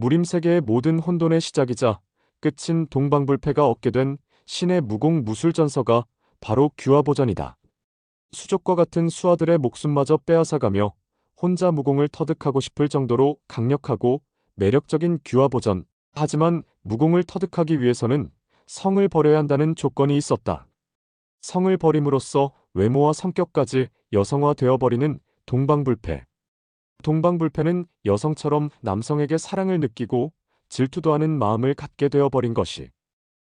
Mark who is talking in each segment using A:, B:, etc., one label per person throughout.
A: 무림 세계의 모든 혼돈의 시작이자 끝인 동방불패가 얻게 된 신의 무공 무술전서가 바로 규화보전이다. 수족과 같은 수하들의 목숨마저 빼앗아가며 혼자 무공을 터득하고 싶을 정도로 강력하고 매력적인 규화보전. 하지만 무공을 터득하기 위해서는 성을 버려야 한다는 조건이 있었다. 성을 버림으로써 외모와 성격까지 여성화되어 버리는 동방불패. 동방불패는 여성처럼 남성에게 사랑을 느끼고 질투도 하는 마음을 갖게 되어 버린 것이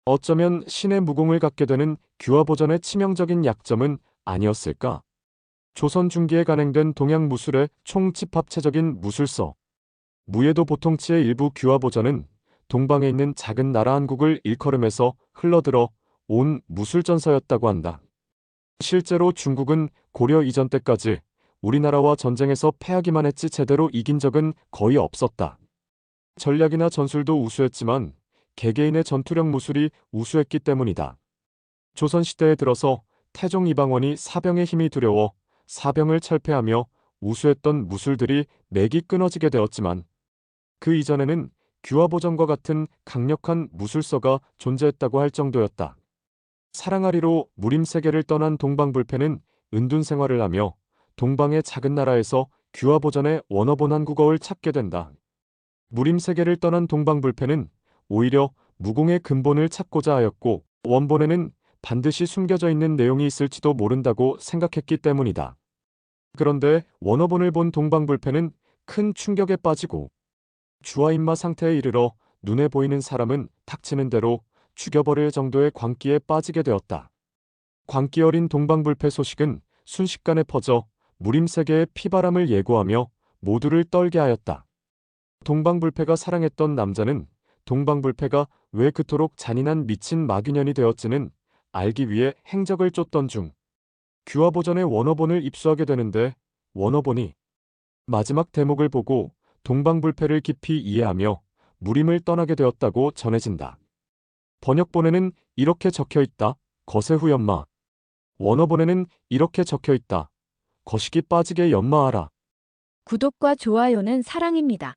A: 어쩌면 신의 무공을 갖게 되는 규화보전의 치명적인 약점은 아니었을까? 조선 중기에 간행된 동양 무술의 총집합체적인 무술서 무예도 보통치의 일부 규화보전은 동방에 있는 작은 나라 한국을 일컬음해서 흘러들어 온 무술전서였다고 한다. 실제로 중국은 고려 이전 때까지 우리나라와 전쟁에서 패하기만 했지 제대로 이긴 적은 거의 없었다. 전략이나 전술도 우수했지만 개개인의 전투력 무술이 우수했기 때문이다. 조선시대에 들어서 태종 이방원이 사병의 힘이 두려워 사병을 철폐하며 우수했던 무술들이 맥이 끊어지게 되었지만 그 이전에는 규화보전과 같은 강력한 무술서가 존재했다고 할 정도였다. 사랑아리로 무림 세계를 떠난 동방불패는 은둔 생활을 하며 동방의 작은 나라에서 규화보전의 원어본 한국어를 찾게 된다. 무림 세계를 떠난 동방 불패는 오히려 무공의 근본을 찾고자 하였고 원본에는 반드시 숨겨져 있는 내용이 있을지도 모른다고 생각했기 때문이다. 그런데 원어본을 본 동방불패는 큰 충격에 빠지고 주와 입마 상태에 이르러 눈에 보이는 사람은 닥치는 대로 죽여버릴 정도의 광기에 빠지게 되었다. 광기 어린 동방불패 소식은 순식간에 퍼져 무림세계의 피바람을 예고하며 모두를 떨게 하였다. 동방불패가 사랑했던 남자는 동방불패가 왜 그토록 잔인한 미친 마귀년이 되었지는 알기 위해 행적을 쫓던 중 규화보전의 원어본을 입수하게 되는데 원어본이 마지막 대목을 보고 동방불패를 깊이 이해하며 무림을 떠나게 되었다고 전해진다. 번역본에는 이렇게 적혀 있다. 거세후 연마. 원어본에는 이렇게 적혀 있다. 거시기 빠지게 연마하라.
B: 구독과 좋아요는 사랑입니다.